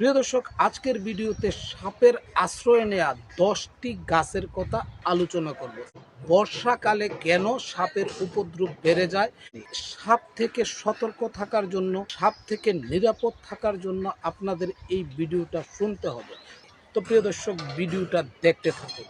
প্রিয় দর্শক, আজকের ভিডিওতে সাপের আশ্রয় নেয়া দশটি গাছের কথা আলোচনা করব। বর্ষাকালে কেন সাপের উপদ্রব বেড়ে যায়? সাপ থেকে সতর্ক থাকার জন্য, সাপ থেকে নিরাপদ থাকার জন্য আপনাদের এই ভিডিওটা শুনতে হবে। তো প্রিয় দর্শক, ভিডিওটা দেখতে থাকুন।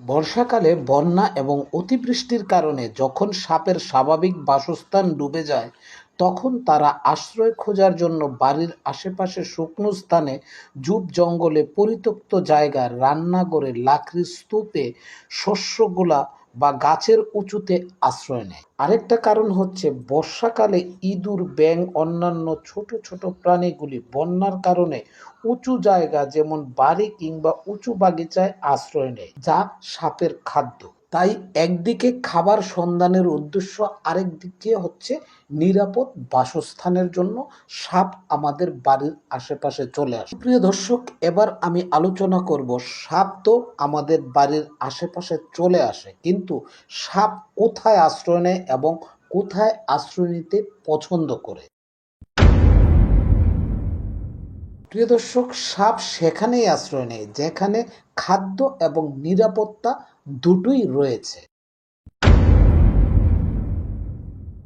বর্ষাকালে বন্যা এবং অতিবৃষ্টির কারণে যখন সাপের স্বাভাবিক বাসস্থান ডুবে যায় তখন তারা আশ্রয় খোঁজার জন্য বাড়ির আশেপাশে শুকনো স্থানে জুপ জঙ্গলে পরিত্যক্ত জায়গায় রান্নাঘরে লাকড়ির স্তূপে শস্যগুলা বা গাছের উঁচুতে আশ্রয় নেয়। আরেকটা কারণ হচ্ছে বর্ষাকালে ইঁদুর ব্যাং অন্যান্য ছোট ছোট প্রাণীগুলি বন্যার কারণে উঁচু জায়গা যেমন বাড়ি কিংবা উঁচু বাগিচায় আশ্রয় নেয়, যা সাপের খাদ্য। তাই একদিকে খাবার সন্ধানের উদ্দেশ্য, আরেক দিকে হচ্ছে নিরাপদ বাসস্থানের জন্য সাপ আমাদের বাড়ির আশেপাশে চলে আসে। প্রিয় দর্শক, এবার আমি আলোচনা করব, সাপ তো আমাদের বাড়ির আশেপাশে চলে আসে, কিন্তু সাপ কোথায় আশ্রয় নেয় এবং কোথায় আশ্রয় নিতে পছন্দ করে? প্রিয় দর্শক, সাপ সেখানেই আশ্রয় নেয় যেখানে খাদ্য এবং নিরাপত্তা দুটোই রয়েছে।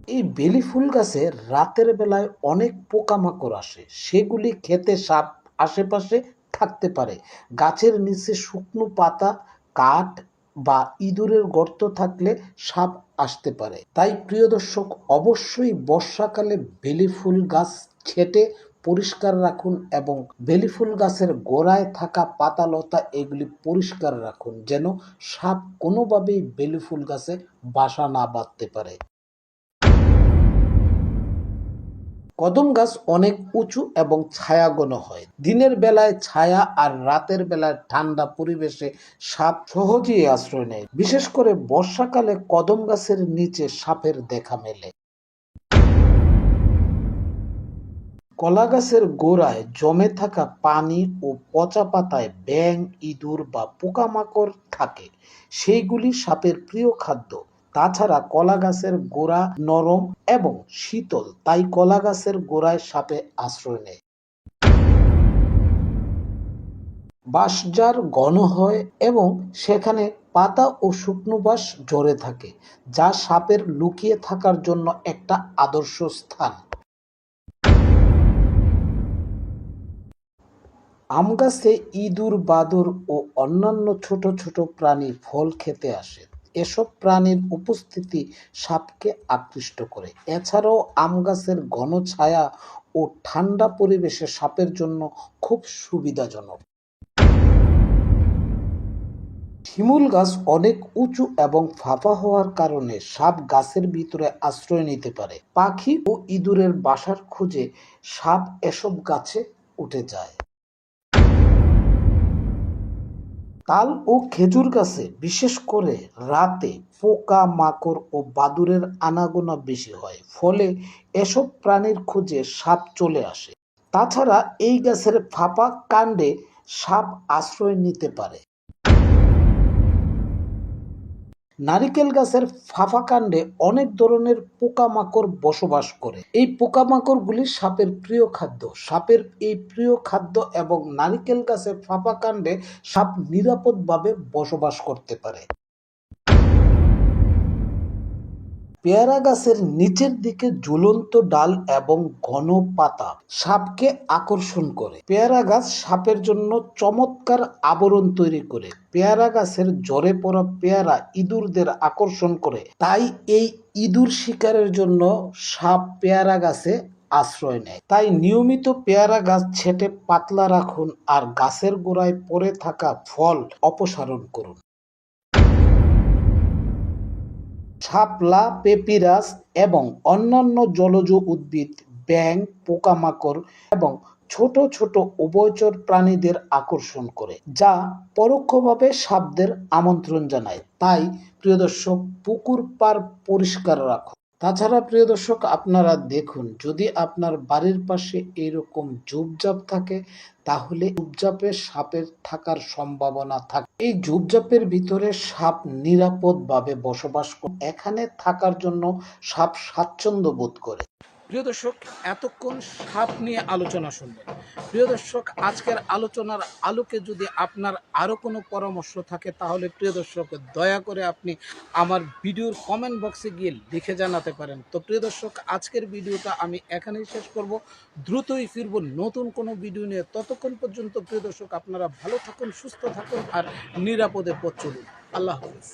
এই বেলি ফুল গাছে রাতের বেলায় অনেক পোকামাকড় আসে। সেগুলি খেতে সাপ আশেপাশে থাকতে পারে। গাছের নিচে শুকনো পাতা, কাঠ বা ইঁদুরের গর্ত থাকলে সাপ আসতে পারে। তাই প্রিয় দর্শক, অবশ্যই বর্ষাকালে বেলি ফুল গাছ ছেটে পরিষ্কার রাখুন এবং বেলি ফুল গাছের গোড়ায় থাকা পাতা লতা এগুলি পরিষ্কার রাখুন যেন সাপ কোনোভাবেই বেলি ফুল গাছে বাসা না বাঁধতে পারে। কদম গাছ অনেক উঁচু এবং ছায়াঘন হয়। দিনের বেলায় ছায়া আর রাতের বেলায় ঠান্ডা পরিবেশে সাপ সহজেই আশ্রয় নেয়। বিশেষ করে বর্ষাকালে কদম গাছের নিচে সাপের দেখা মেলে। কলা গাছের গোড়ায় জমে থাকা পানি ও পচা পাতায় ব্যাং ইঁদুর বা পোকামাকড় থাকে। সেইগুলি সাপের প্রিয় খাদ্য। তাছাড়া কলা গাছের গোড়া নরম এবং শীতল, তাই কলা গাছের গোড়ায় সাপে আশ্রয় নেয়। বাঁশজার ঘন হয় এবং সেখানে পাতা ও শুকনো বাঁশ জড়ে থাকে, যা সাপের লুকিয়ে থাকার জন্য একটা আদর্শ স্থান। আম গাছে ইঁদুর, বাদুর ও অন্যান্য ছোট ছোট প্রাণী ফল খেতে আসে। এসব প্রাণীর উপস্থিতি সাপকে আকৃষ্ট করে। এছাড়াও আম গাছের ঘন ছায়া ও ঠান্ডা পরিবেশে সাপের জন্য খুব সুবিধাজনক। শিমুল গাছ অনেক উঁচু এবং ফাঁপা হওয়ার কারণে সাপ গাছের ভিতরে আশ্রয় নিতে পারে। পাখি ও ইঁদুরের বাসার খুঁজে সাপ এসব গাছে উঠে যায়। তাল ও খেজুর গাছে, বিশেষ করে রাতে পোকা, মাকড় ও বাদুরের আনাগোনা বেশি হয়, ফলে এসব প্রাণীর খোঁজে সাপ চলে আসে। তাছাড়া এই গাছের ফাঁপা কাণ্ডে সাপ আশ্রয় নিতে পারে। নারিকেল গাছের ফাফা কাণ্ডে অনেক ধরনের পোকামাকড় বসবাস করে। এই পোকামাকড়গুলি সাপের প্রিয় খাদ্য। সাপের এই প্রিয় খাদ্য এবং নারিকেল গাছের ফাঁপা কাণ্ডে সাপ নিরাপদভাবে বসবাস করতে পারে। পেয়ারা গাছের নিচের দিকে ঝুলন্ত ডাল এবং ঘন পাতা সাপকে আকর্ষণ করে। পেয়ারা গাছ সাপের জন্য চমৎকার আবরণ তৈরি করে। পেয়ারা গাছের জ্বরে পড়া পেয়ারা ইঁদুরদের আকর্ষণ করে। তাই এই ইঁদুর শিকারের জন্য সাপ পেয়ারা গাছে আশ্রয় নেয়। তাই নিয়মিত পেয়ারা গাছ ছেটে পাতলা রাখুন আর গাছের গোড়ায় পড়ে থাকা ফল অপসারণ করুন। শাপলা, পেপিরাস এবং অন্যান্য জলজ উদ্ভিদ, ব্যাঙ, পোকামাকড় এবং ছোট ছোট উভয়চর প্রাণীদের আকর্ষণ করে, যা পরোক্ষভাবে সাপদের আমন্ত্রণ জানায়। তাই, প্রিয় দর্শক, পুকুর পার পরিষ্কার রাখুন তাছাড়া প্রিয় দর্শক, আপনারা দেখুন, যদি আপনার বাড়ির পাশে এরকম ঝুপঝাপ থাকে, তাহলে ঝুপঝাপে সাপের থাকার সম্ভাবনা থাকে। এই ঝুপঝাপের ভিতরে সাপ নিরাপদভাবে বসবাস করে, এখানে থাকার জন্য সাপ স্বাচ্ছন্দ্য বোধ করে। প্রিয় দর্শক, এতক্ষণ সাপ নিয়ে আলোচনা শুনলেন। প্রিয় দর্শক, আজকের আলোচনার আলোকে যদি আপনার আরও কোনো পরামর্শ থাকে, তাহলে প্রিয় দর্শক, দয়া করে আপনি আমার ভিডিওর কমেন্ট বক্সে গিয়ে লিখে জানাতে পারেন। তো প্রিয় দর্শক, আজকের ভিডিওটা আমি এখানেই শেষ করব। দ্রুতই ফিরব নতুন কোনো ভিডিও নিয়ে। ততক্ষণ পর্যন্ত প্রিয় দর্শক, আপনারা ভালো থাকুন, সুস্থ থাকুন আর নিরাপদে পথ চলুন। আল্লাহ হাফিজ।